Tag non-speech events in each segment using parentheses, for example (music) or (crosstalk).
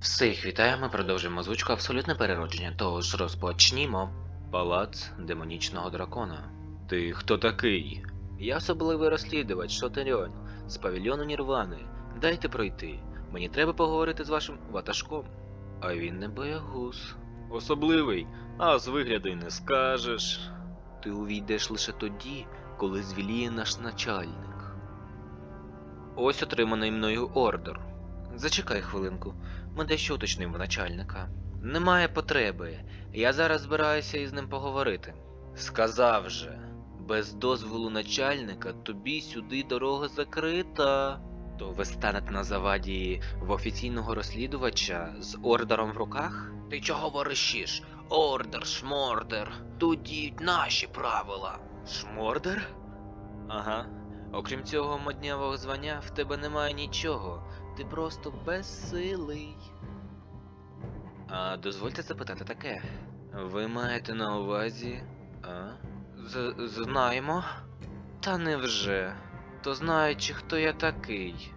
Всіх вітаю, ми продовжуємо озвучку абсолютне переродження, тож розпочнімо. Палац демонічного дракона. Ти хто такий? Я особливий розслідувач, Шотеріон, з павільйону Нірвани. Дайте пройти. Мені треба поговорити з вашим ватажком. А він не боягуз. Особливий, а з вигляду й не скажеш. Ти увійдеш лише тоді, коли звіліє наш начальник. Ось отриманий мною ордер. Зачекай хвилинку. Ми дещо уточнимо в начальника. Немає потреби. Я зараз збираюся із ним поговорити. Сказав же, без дозволу начальника тобі сюди дорога закрита. То ви станете на заваді в офіційного розслідувача з ордером в руках? Ти чого воришиш? Ордер, шмордер. Тут діють наші правила. Шмордер? Ага. Окрім цього моднявого звання, в тебе немає нічого. Ти просто безсилий. А дозвольте запитати таке. Ви маєте на увазі. А? З знаємо? Та невже. То знаючи, хто я такий.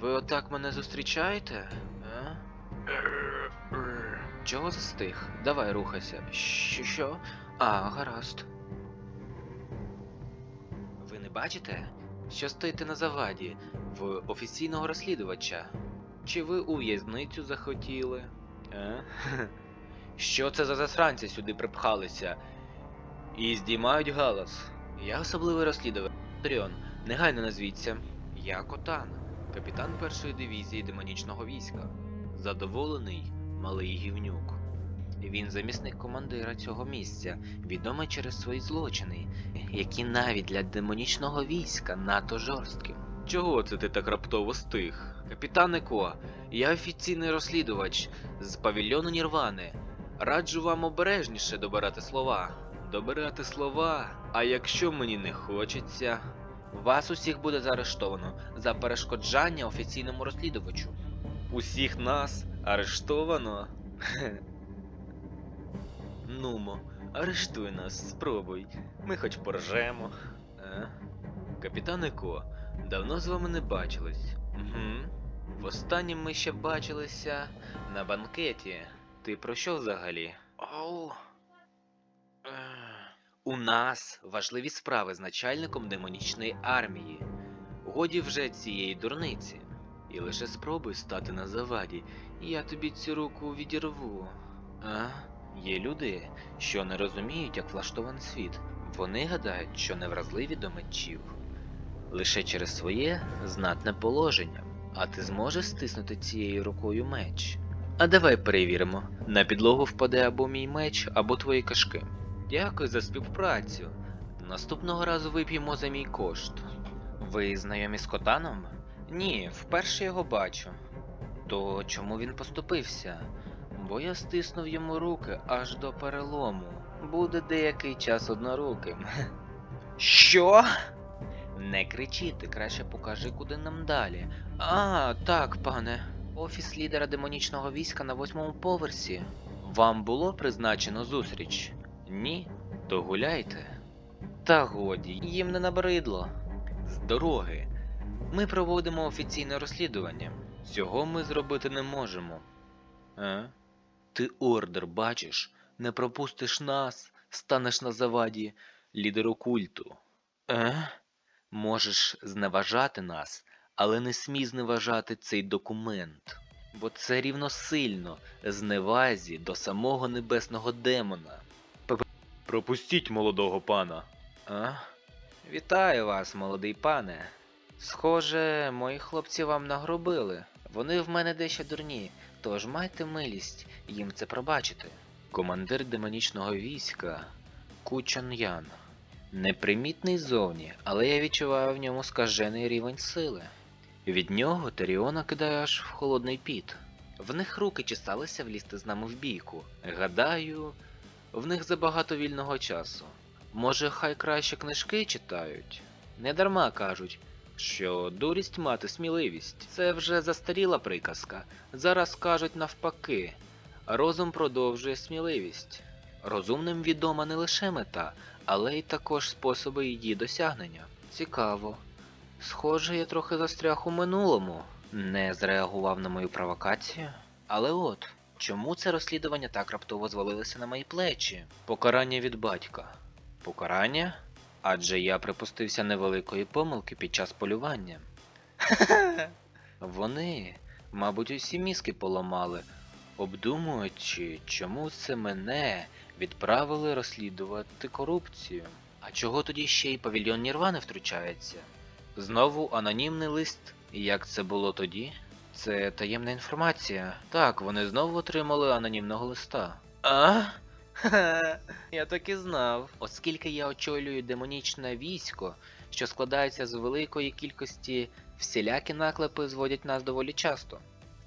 Ви отак мене зустрічаєте? А? Чого застиг? Давай рухайся. Що? що? А, гаразд. Ви не бачите, що стоїте на заваді в офіційного розслідувача? Чи ви у в'язницю захотіли? Е? (laughs) Що це за засранці сюди припхалися? І здіймають галас. Я особливий розслідувач. Тріон, негайно назвіться. Я Котан, капітан першої дивізії демонічного війська. Задоволений малий гівнюк. Він замісник командира цього місця, відомий через свої злочини, які навіть для демонічного війська надто жорсткі. Чого це ти так раптово стих? Капітане Ко, я офіційний розслідувач з павільйону Нірвани. Раджу вам обережніше добирати слова. Добирати слова. А якщо мені не хочеться, вас усіх буде заарештовано за перешкоджання офіційному розслідувачу. Усіх нас арештовано? (laughs) Нумо, арештуй нас, спробуй. Ми хоч поржемо. А? Капітане Ко, давно з вами не бачились. Угу. Востаннє ми ще бачилися на банкеті. Ти про що взагалі? Оу. У нас важливі справи з начальником демонічної армії. Годі вже цієї дурниці. І лише спробуй стати на заваді, і я тобі цю руку відірву. А? Є люди, що не розуміють, як влаштований світ. Вони гадають, що невразливі до мечів. Лише через своє знатне положення. А ти зможеш стиснути цією рукою меч? А давай перевіримо. На підлогу впаде або мій меч, або твої кашки. Дякую за співпрацю. Наступного разу вип'ємо за мій кошт. Ви знайомі з Котаном? Ні, вперше його бачу. То чому він поступився? Бо я стиснув йому руки аж до перелому. Буде деякий час одноруким. (laughs) Що? Не кричи, ти краще покажи, куди нам далі. А, так, пане. Офіс лідера демонічного війська на восьмому поверсі. Вам було призначено зустріч? Ні? То гуляйте. Та годі, їм не набридло. З дороги. Ми проводимо офіційне розслідування. Цього ми зробити не можемо. А? Ти ордер бачиш, не пропустиш нас, станеш на заваді лідеру культу. Е? Можеш зневажати нас, але не смій зневажати цей документ. Бо це рівносильно зневазі до самого небесного демона. Пропустіть молодого пана. А? Вітаю вас, молодий пане. Схоже, мої хлопці вам нагробили. Вони в мене дещо дурні, тож майте милість їм це пробачити. Командир демонічного війська Кучан Ян. Непримітний зовні, але я відчуваю в ньому скажений рівень сили. Від нього Теріона кидає аж в холодний піт. В них руки чесалися влізти з нами в бійку. Гадаю, в них забагато вільного часу. Може, хай краще книжки читають? Не дарма кажуть, що дурість мати сміливість. Це вже застаріла приказка. Зараз кажуть навпаки. Розум продовжує сміливість. Розумним відома не лише мета, але й також способи її досягнення. Цікаво. Схоже, я трохи застряг у минулому. не зреагував на мою провокацію. Але от, чому це розслідування так раптово звалилося на мої плечі? Покарання від батька. Покарання? Адже я припустився невеликої помилки під час полювання. (laughs) Вони, мабуть, усі мізки поламали, обдумуючи, чому це мене відправили розслідувати корупцію. А чого тоді ще й павільйон Нірвани втручається? Знову анонімний лист. І Як це було тоді? Це таємна інформація. Так, вони знову отримали анонімного листа. А? Ха, (laughs) я так і знав. Оскільки я очолюю демонічне військо, що складається з великої кількості всілякі наклепи зводять нас доволі часто.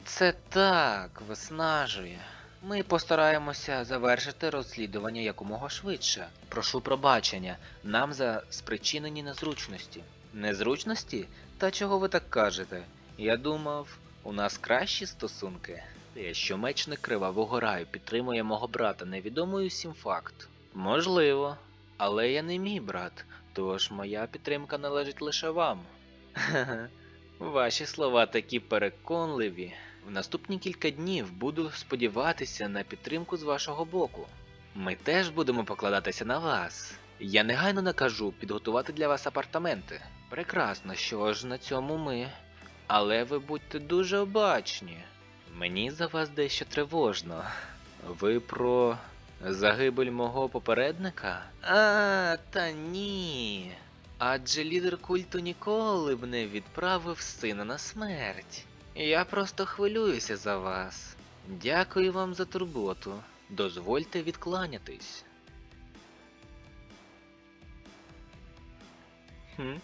Це так, виснажує. Ми постараємося завершити розслідування якомога швидше. Прошу пробачення, нам за спричинені незручності. Незручності? Та чого ви так кажете? Я думав, у нас кращі стосунки. Те, що мечник кривавого раю підтримує мого брата, невідомий усім факт. Можливо, але я не мій брат, тож моя підтримка належить лише вам. (laughs) Ваші слова такі переконливі. В наступні кілька днів буду сподіватися на підтримку з вашого боку. Ми теж будемо покладатися на вас. Я негайно накажу підготувати для вас апартаменти. Прекрасно, що ж на цьому ми. Але ви будьте дуже обачні. Мені за вас дещо тривожно. Ви про загибель мого попередника? А, та ні. Адже лідер культу ніколи б не відправив сина на смерть. Я просто хвилююся за вас. Дякую вам за турботу. Дозвольте відкланятись. Хм.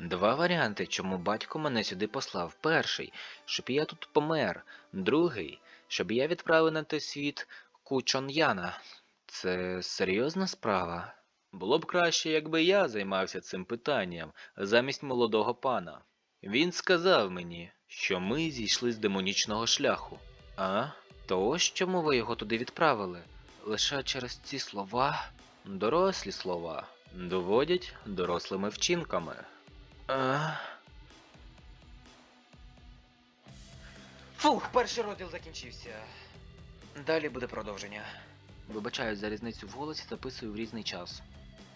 Два варіанти, чому батько мене сюди послав. Перший, щоб я тут помер. Другий, щоб я відправив на той світ Кучон'яна. Це серйозна справа. Було б краще, якби я займався цим питанням замість молодого пана. Він сказав мені, що ми зійшли з демонічного шляху. А? То ось чому ви його туди відправили? Лише через ці слова, дорослі слова, доводять дорослими вчинками. А? Фух, перший розділ закінчився. Далі буде продовження. Вибачаю за різницю в голосі, записую в різний час.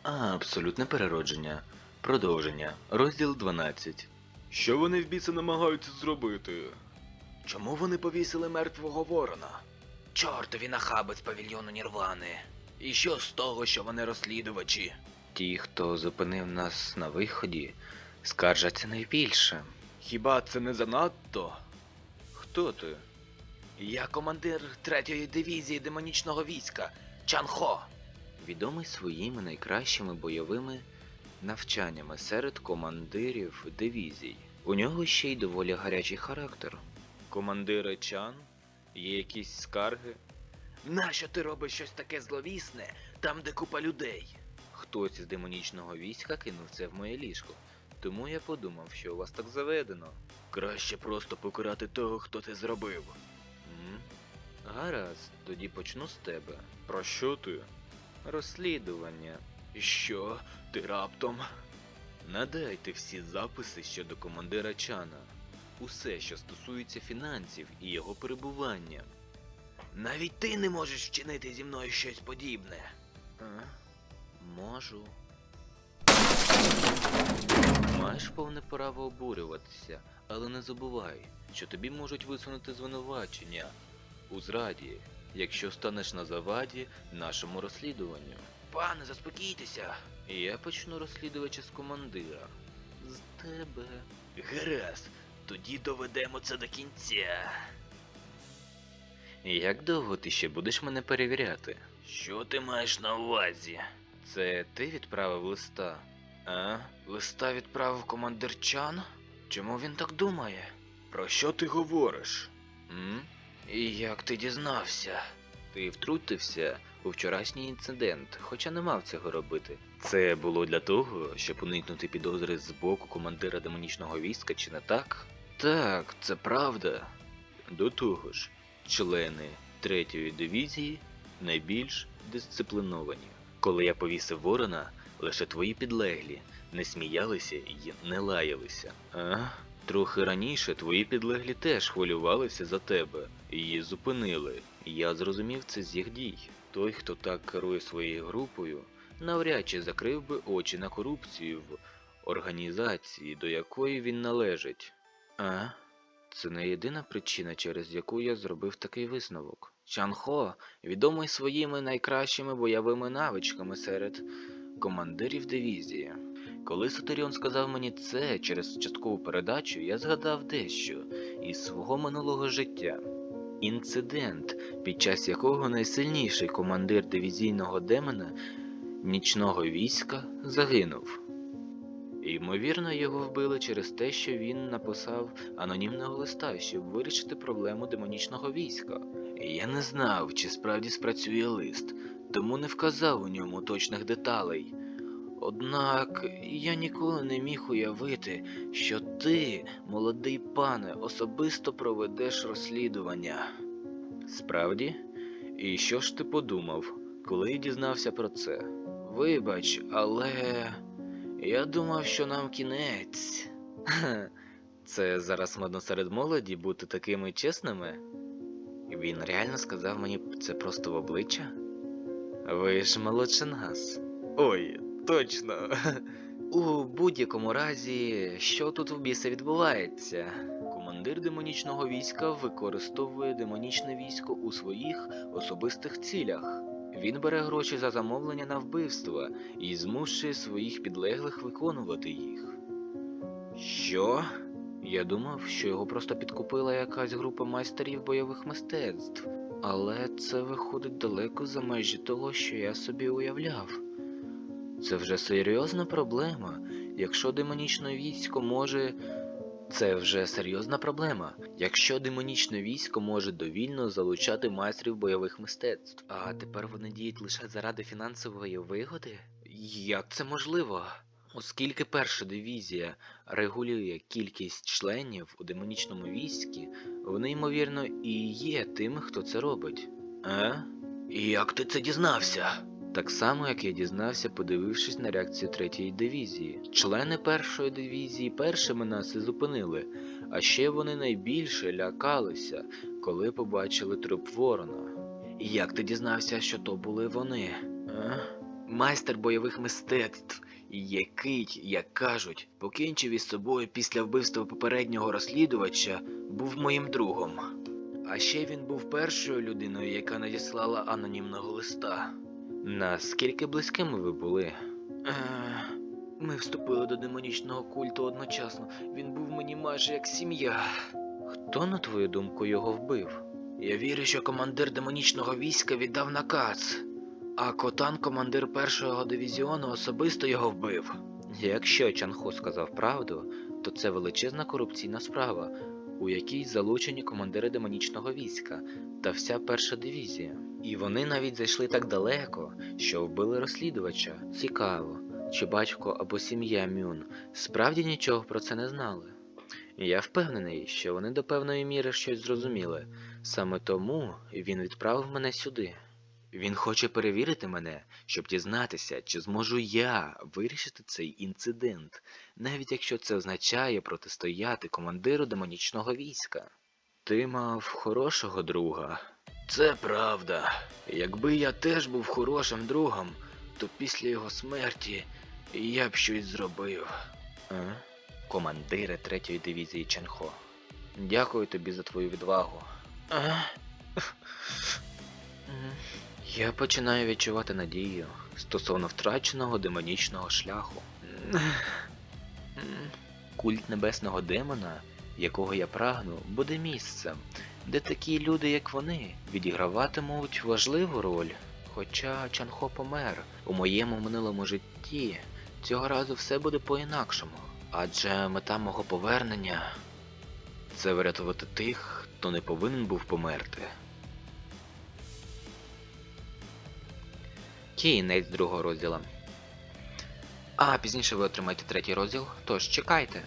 А, абсолютне переродження. Продовження. Розділ 12. Що вони в біса намагаються зробити? Чому вони повісили мертвого ворона? Чортові нахаби з павільйону Нірвани. І що з того, що вони розслідувачі? Ті, хто зупинив нас на виході, скаржаться найбільше. Хіба це не занадто? Хто ти? Я командир третьої дивізії демонічного війська Чанхо. Відомий своїми найкращими бойовими навчаннями серед командирів дивізій. У нього ще й доволі гарячий характер. Командире Чан, є якісь скарги? Нащо ти робиш щось таке зловісне, там, де купа людей? Хтось із демонічного війська кинув це в моє ліжко, тому я подумав, що у вас так заведено. Краще просто покарати того, хто це зробив. М? Гаразд, тоді почну з тебе. Про що ти? Розслідування. Що? Ти раптом? Надайте всі записи щодо командира Чана. Усе, що стосується фінансів і його перебування. Навіть ти не можеш вчинити зі мною щось подібне. А? Можу. Маєш повне право обурюватися, але не забувай, що тобі можуть висунути звинувачення у зраді, якщо станеш на заваді нашому розслідуванню. Пане, заспокійтеся. Я почну розслідувача з командира. З тебе. Гаразд, тоді доведемо це до кінця. Як довго ти ще будеш мене перевіряти? Що ти маєш на увазі? Це ти відправив листа? А? Листа відправив командир Чан? Чому він так думає? Про що ти говориш? М? І як ти дізнався? Ти втрутився у вчорашній інцидент, хоча не мав цього робити. Це було для того, щоб уникнути підозри з боку командира демонічного війська, чи не так? Так, це правда. До того ж, члени третьої дивізії найбільш дисципліновані. Коли я повісив ворона, лише твої підлеглі не сміялися і не лаялися. А? Трохи раніше твої підлеглі теж хвилювалися за тебе і зупинили. Я зрозумів це з їх дій. Той, хто так керує своєю групою, навряд чи закрив би очі на корупцію в організації, до якої він належить. А? Це не єдина причина, через яку я зробив такий висновок. Чанхо відомий своїми найкращими бойовими навичками серед командирів дивізії. Коли Сатиріон сказав мені це через часткову передачу, я згадав дещо із свого минулого життя. Інцидент, під час якого найсильніший командир дивізійного демона нічного війська загинув. Ймовірно, його вбили через те, що він написав анонімного листа, щоб вирішити проблему демонічного війська. Я не знав, чи справді спрацює лист, тому не вказав у ньому точних деталей. Однак я ніколи не міг уявити, що ти, молодий пане, особисто проведеш розслідування. Справді? І що ж ти подумав, коли дізнався про це? Вибач, але я думав, що нам кінець. (laughs) Це зараз модно серед молоді бути такими чесними? Він реально сказав мені це просто в обличчя? Ви ж молодше нас. Ой, точно. У будь-якому разі, що тут в біса відбувається? Командир демонічного війська використовує демонічне військо у своїх особистих цілях. Він бере гроші за замовлення на вбивства і змушує своїх підлеглих виконувати їх. Що? Я думав, що його просто підкупила якась група майстерів бойових мистецтв, але це виходить далеко за межі того, що я собі уявляв. Це вже серйозна проблема. Якщо демонічне військо може. Це вже серйозна проблема. Якщо демонічне військо може довільно залучати майстрів бойових мистецтв, а тепер вони діють лише заради фінансової вигоди? Як це можливо? Оскільки перша дивізія регулює кількість членів у демонічному війську, вони, ймовірно, і є тими, хто це робить. А? І як ти це дізнався? Так само, як я дізнався, подивившись на реакцію третьої дивізії. Члени першої дивізії першими нас і зупинили, а ще вони найбільше лякалися, коли побачили труп ворона. І як ти дізнався, що то були вони? А? Майстер бойових мистецтв, який, як кажуть, покінчив із собою після вбивства попереднього розслідувача, був моїм другом. А ще він був першою людиною, яка надіслала анонімного листа. Наскільки близькими ви були? Е, ми вступили до демонічного культу одночасно. Він був мені майже як сім'я. Хто, на твою думку, його вбив? Я вірю, що командир демонічного війська віддав наказ, а Котан, командир першого дивізіону, особисто його вбив. Якщо Чанхо сказав правду, то це величезна корупційна справа, у якій залучені командири демонічного війська та вся перша дивізія. І вони навіть зайшли так далеко, що вбили розслідувача. Цікаво, чи батько або сім'я Мюн справді нічого про це не знали. Я впевнений, що вони до певної міри щось зрозуміли. Саме тому він відправив мене сюди. Він хоче перевірити мене, щоб дізнатися, чи зможу я вирішити цей інцидент, навіть якщо це означає протистояти командиру демонічного війська. Ти мав хорошого друга. Це правда. Якби я теж був хорошим другом, то після його смерті я б щось зробив. А? Командире третьої дивізії Ченхо. Дякую тобі за твою відвагу. А? Я починаю відчувати надію стосовно втраченого демонічного шляху. Культ небесного демона, якого я прагну, буде місцем, де такі люди, як вони, відіграватимуть важливу роль. Хоча Чанхо помер у моєму минулому житті, цього разу все буде по-інакшому. Адже мета мого повернення це врятувати тих, хто не повинен був померти. Кінець другого розділу. А пізніше ви отримаєте третій розділ, тож чекайте.